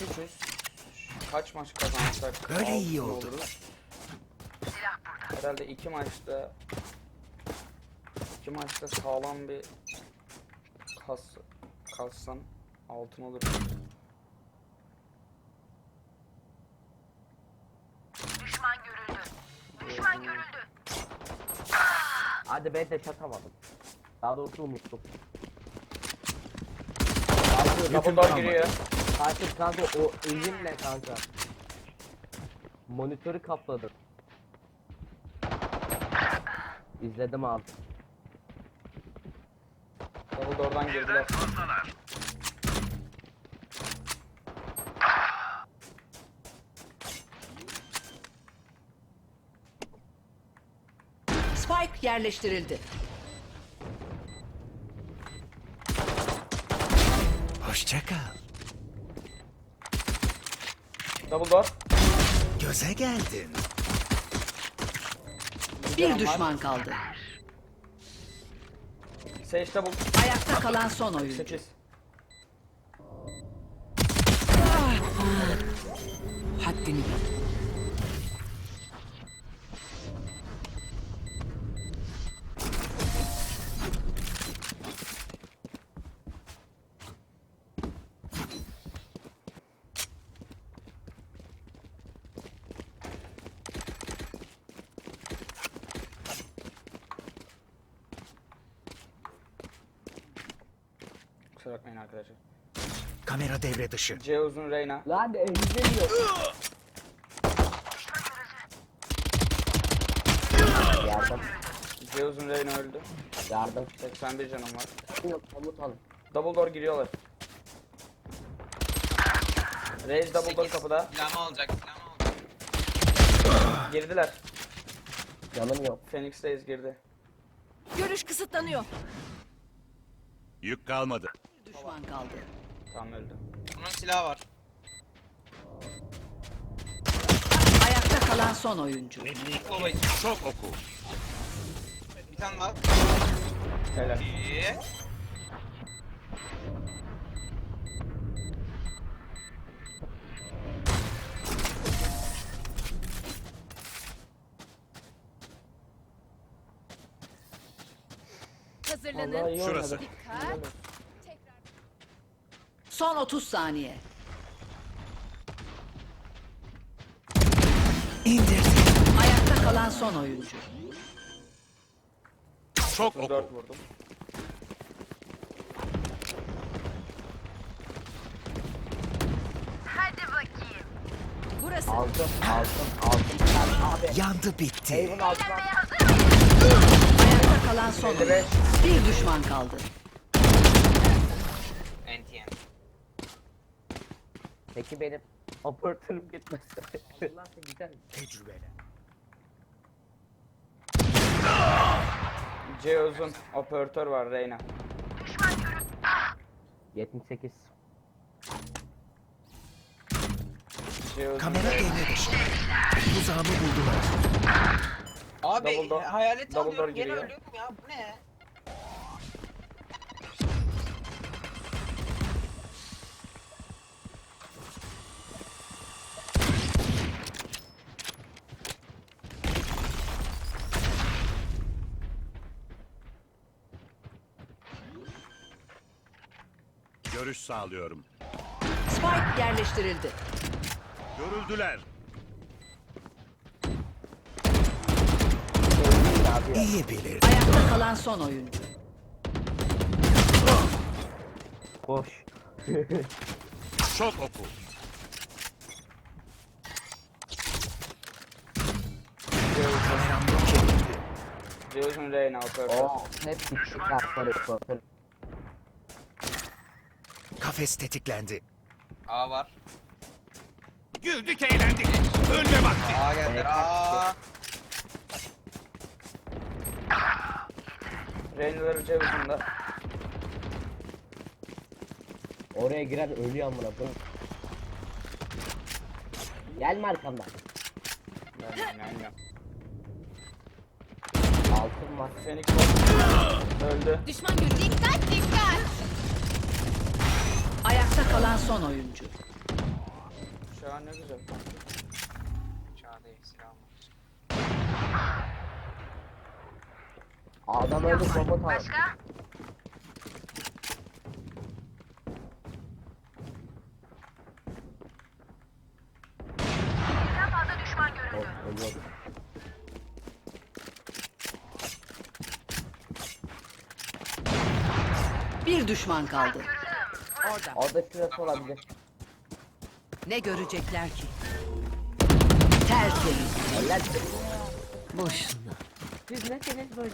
3-3'üz. Kaç maç kazanırsak Böyle iyi oldu. oluruz. Herhalde iki maçta iki maçta sağlam bir kas kassam altın olur. Düşman görüldü. Düşman görüldü. Hadi ben de çatamadım. Daha doğrusu unuttum. Double door giriyor. Artık kanka o eğimle kanka. Monitörü kapladım. İzledim abi. Double door'dan girdiler. Spike yerleştirildi. Hoşça kal. Double door. Göze geldin. Bir düşman kaldı. Sage double. Ayakta kalan son oyuncu. 8. Haddini bil. Kusura bakmayın arkadaşlar. Kamera devre dışı. C uzun Reyna. Lan e, izlemiyor. Yardım. C uzun Reyna öldü. Yardım. 81 canım var. Yok komut alın. Double door giriyorlar. Raze double door kapıda. Silahımı alacak, silahımı alacak. Girdiler. Canım yok. Phoenix Raze girdi. Görüş kısıtlanıyor. Yük kalmadı. Düşman kaldı. Tamam öldü. Bunun silahı var. Ayakta kalan son oyuncu. Baba. Çok oku. Bir tane daha. Helal. İyi. Vallahi iyi Şurası. oynadı. Son 30 saniye. İndirdim. Ayakta kalan son oyuncu. Çok oku. 4 vurdum. Hadi bakayım. Burası. Aldım. Aldım. Aldım. Sen abi. Yandı bitti. Haven. Ayakta kalan son 55. oyuncu. Bir düşman kaldı. Peki benim operatörüm gitmesi. Allah'ım güzel. Tecrübeler. C uzun. Operatör var Reyna. 78. C uzun Kamera devre dışı. Tuzağımı buldular. Abi Double door- hayalet double door alıyorum gene giriyor. ölüyorum ya bu ne? Görüş sağlıyorum. Spike yerleştirildi. Görüldüler. İyi bilir. Ayakta kalan son oyuncu. Boş. Çok oku. Uzun Reyna operatör. Oo, hep. Yaptır operatör. Kafes tetiklendi. A var. Güldük eğlendik. Ölme vakti. A geldiler. A. Reyna'ları C uzunda. Oraya giren ölüyor amına koyayım. Gelme arkamdan. Altın var. Var. Öldü. Düşman görüldü. Dikkat dikkat. Ayakta kalan son oyuncu. Çağ ne güzel. Çağda silah mı? Adam öyle bomba tar. Başka? Birden fazla düşman görüldü. Ölüyordu. Bir düşman kaldı. Orada. Orada şurası olabilir. Ne görecekler ki? Tertemiz. Eller Boşuna. siz nesiniz böyle?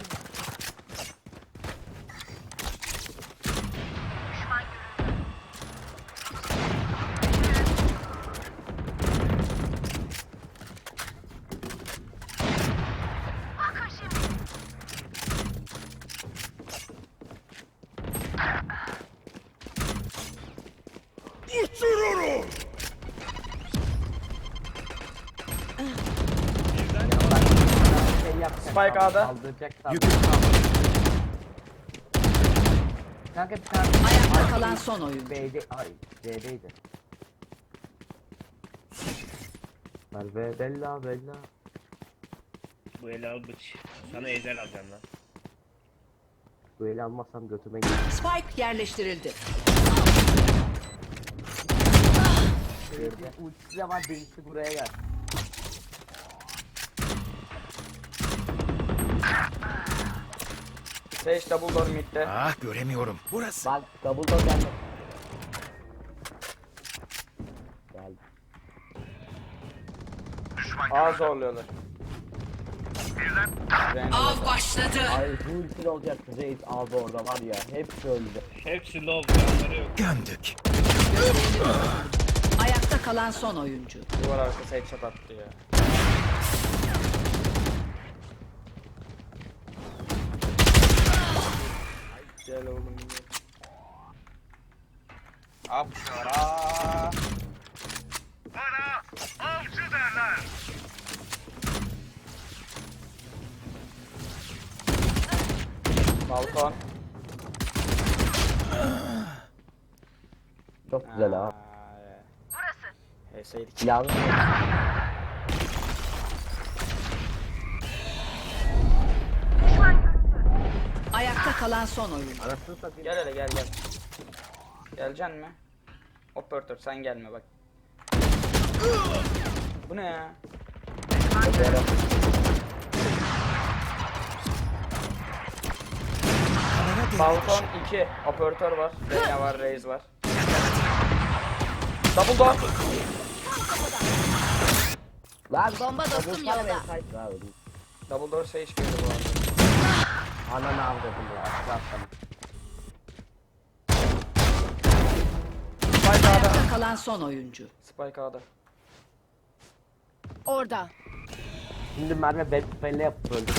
Spike A'da. Kaldıracak tabii. Yüküm kalmadı. Kanka bir tane. Ayakta kalan son oyuncu. B'de, ay C'deydi. Merve Bella Bella. Bu eli al bıç. Sana ejder alacağım lan. Bu eli almazsam götüme gidiyor. Spike yerleştirildi. Ultisi var değişti buraya gel. Sage double door midde. Ah göremiyorum. Burası. Bak double door geldi. Geldi. A zorluyorlar. Av başladı. Ay bu ulti olacak Reis aldı orada var ya hepsi öldü. Hepsi low canları yok. Gömdük. Ayakta kalan son oyuncu. duvar arkası headshot attı ya. Gel oğlum. gel. Aa pusuyorlar. Aa. Balkon. Çok güzel ha. Burası. Heyseydik. Yalnız kalan son oyuncu. anasını satayım. Gel hele gel gel. Geleceksin mi? Operatör sen gelme bak. Bu ne ya? Balkon dışı. 2. Operatör var. Reyna var, Reis var. Double door. Lan Bomba dostum yolda. Double door Sage girdi bu arada. Ananı avradım ya. Zaten. Spike A'da. Ayakta kalan son oyuncu. Spike A'da. Orada. Şimdi Merve be belle yapıp öldü.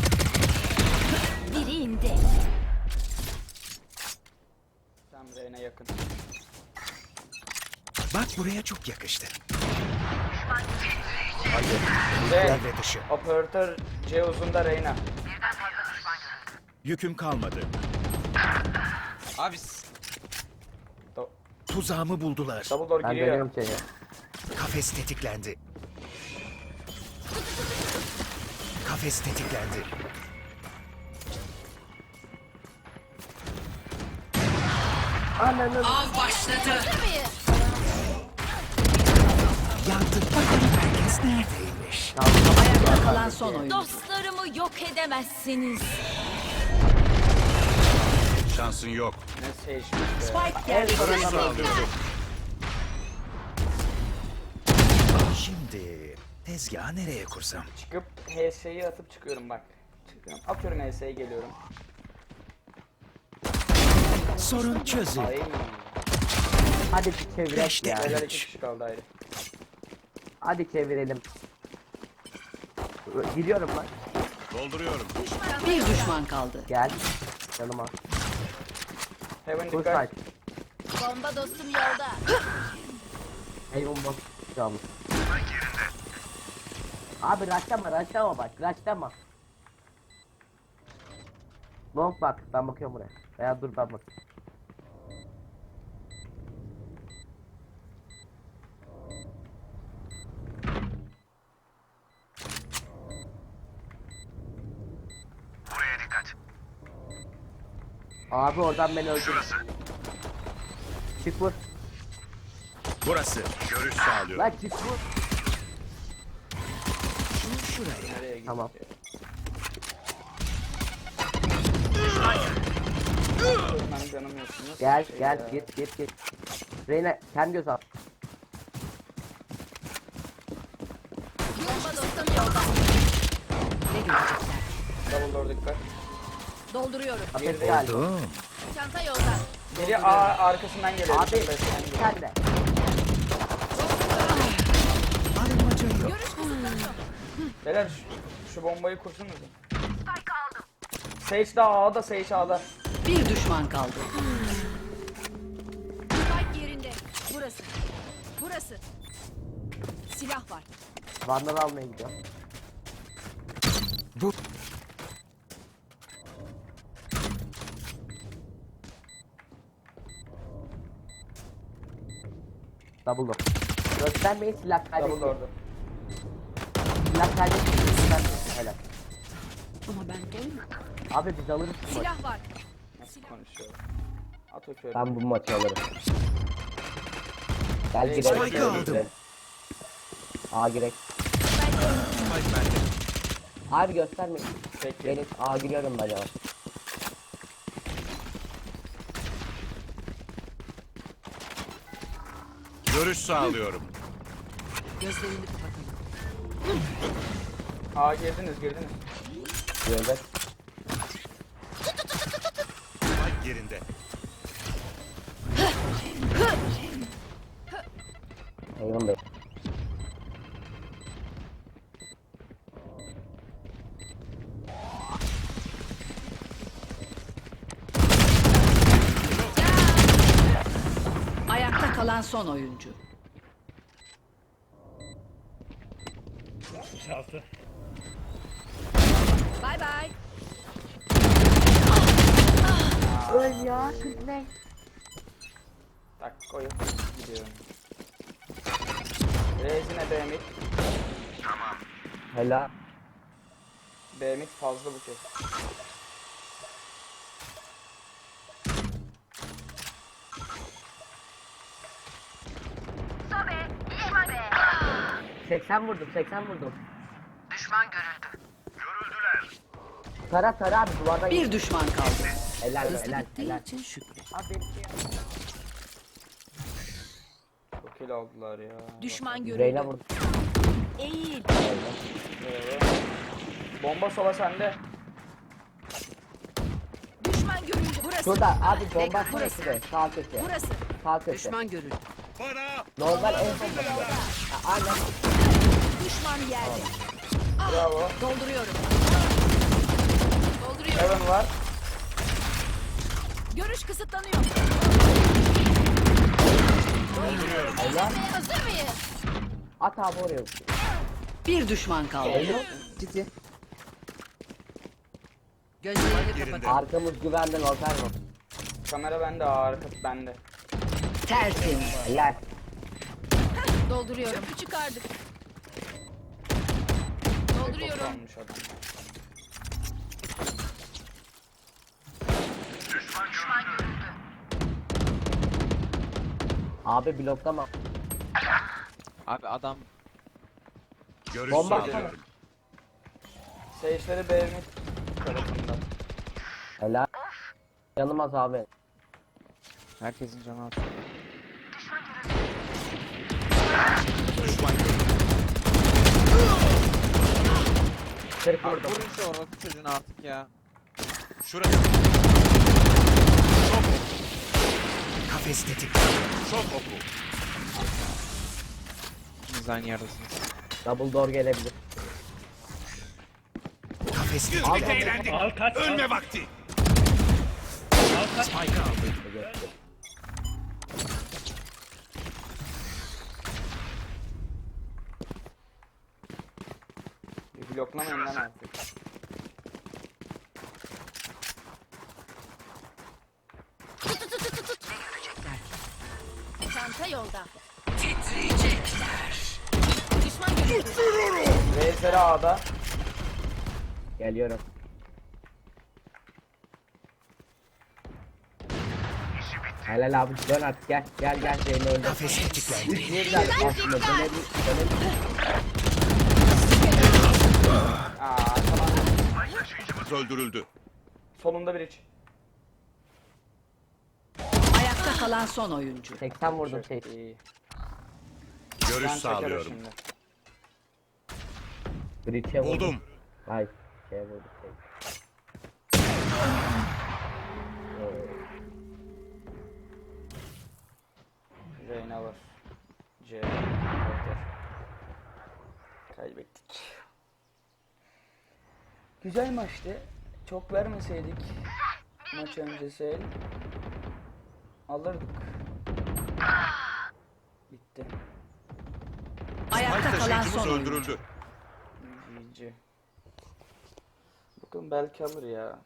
Biri indi. Tam Reyna yakın. Bak buraya çok yakıştı. Ve Devre dışı. operatör C uzunda Reyna. Yüküm kalmadı. Abi s- Tuzağımı buldular. Double door Ben giriyor. dönüyorum seni. Kafes tetiklendi. Kafes tetiklendi. Av başladı. Yandık bakalım herkes neredeymiş. Ayakta kalan son oyuncu. Dostlarımı yok edemezsiniz. Şansın yok. Ne Sage'miş be. Spike yerleştirildi. Şimdi tezgahı nereye kursam? Çıkıp HS'yi atıp çıkıyorum bak. Çıkıyorum. Atıyorum HS'ye geliyorum. Sorun çözün. Ay. Hadi bir çevirek Beşte ya. İki kişi kaldı ayrı. Hadi çevirelim. Gidiyorum lan. Dolduruyorum. Bir düşman kaldı. Gel. Yanıma. Heaven Full dikkat. side. Bomba dostum yolda. Eyvon bak. Canım. Abi raşlama raşlama bak raşlama. Long bak ben bakıyorum buraya. Veya dur ben bak. Abi oradan beni öldür. Çık vur. Burası. Görüş sağlıyorum. Lan çık vur. Gitti? Tamam. Ben canım yok. Nasıl Gel bir şey gel ya? git git git. Reyna kem göz al. Bomba dostum yolda. Ne görecekler? Double door dikkat. Dolduruyorum. Ateş gel. Oldu. Çanta yolda. Biri A arkasından geliyor. Abi sen de. Armaca yok. Görüş kısıtlanıyor. Beyler şu, şu bombayı kursunuz. Spike aldım. Sage de A'da, Sage A'da. Bir düşman kaldı. Spike yerinde. Burası. Burası. Silah var. Vandal almaya gidiyorum. Bu Double door. Göstermeyin silah Double kaybetmeyin. door'da. Silah kaybetmeyin. Göstermeyin. Helal. Ama ben doymadım. Abi biz alırız bu maçı. Silah var. Nasıl konuşuyor? At o körü. Ben bu maçı alırım. Gel girelim. Spike aldım. A girek. Abi göstermeyin. Peki. Benim A giriyorum ben yavaş. Görüş sağlıyorum. Gözlerini kapatalım. A girdiniz, girdiniz. Girdik. Kalan son oyuncu. Şaltı. Bay bay. Tak koyup gidiyorum. Rezine B mid. Helal. B mid fazla bu kez. Sobe. Düşman be. 80 vurdum 80 vurdum. Düşman görüldü. Tara tara abi duvardan Bir düşman kaldı. helal Hızlı helal bittiği helal. için şükür. Abi şey Çok kill aldılar ya. Düşman Reyna görüldü. vurdu. Eğil. Bomba sola sende. Düşman görüldü. Burası. Şurada abi bomba Bekle, burası. şurada sağ köşe. Burası. Sağ köşe. Düşman görüldü. Normal en son Aynen. Düşman yerde. Bravo. Dolduruyorum. Dolduruyorum. Heaven var. Görüş kısıtlanıyor. Helal. Hazır mıyız? At abi oraya. Bir düşman kaldı. Ciddi. Gözlerini kapatalım. Arkamız güvenden ortar mı? Kamera bende, A arka bende. Tertemiz. Helal. Dolduruyorum. Çöpü çıkardık. Dolduruyorum. almış adam. Abi bloklama. Abi adam görüş Bomba sağlıyorum. Sage'leri B mid tarafında. Helal. Yanılmaz abi. herkesin canı atıyor. 40 Abi vurdum. vurun şu orası çocuğunu artık ya. Şurası. Şok oku. Kafes tetik. Şok oku. İkiniz aynı yerdesiniz. Double door gelebilir. Kafes tetik. eğlendik. Al kaç. Ölme al, vakti. al kaç. Spike aldı. Bloklamayın lan artık. Tut tut tut tut tut. Çanta yolda. Düşman görüldü. Razer A'da. Geliyorum. Helal abi dön artık gel gel gel Zeynep öldü. Kafes tetiklendi. Birden aslında dönelim dönelim. Aa tamam. öldürüldü. Solunda bir iç. Ayakta kalan son oyuncu. 80 vurdum şey. iyi. Görüş o sağlıyorum. şimdi. Breach'e vurdum. Buldum. Ay şeye vurdum şey. Reyna var. C. Kaybettik. Güzel maçtı. Çok vermeseydik maç öncesi el alırdık. Bitti. Ayakta Spike kalan taşıyıcımız son oyuncu. öldürüldü. GG. Bakın belki alır ya.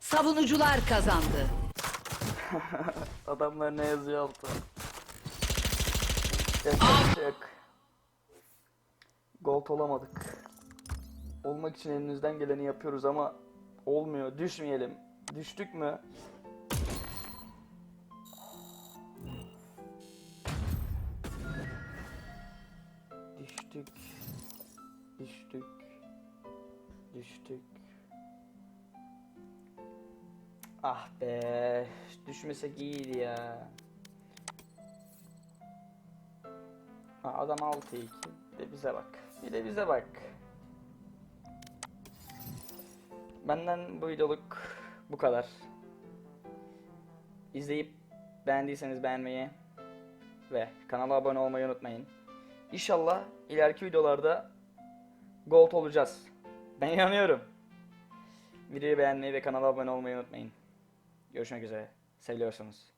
Savunucular kazandı. Adamlar ne yazıyor altta? Yapacak bir şey. Gold olamadık. Olmak için elimizden geleni yapıyoruz ama olmuyor. Düşmeyelim. Düştük mü? Düştük. Düştük. Düştük. Ah be, düşmesek iyiydi ya. Ha, adam 6 2. Bir de bize bak. Bir de bize bak. Benden bu videoluk bu kadar. İzleyip beğendiyseniz beğenmeyi ve kanala abone olmayı unutmayın. İnşallah ileriki videolarda gold olacağız. Ben inanıyorum. Videoyu beğenmeyi ve kanala abone olmayı unutmayın. Görüşmek üzere. Seviyorsunuz.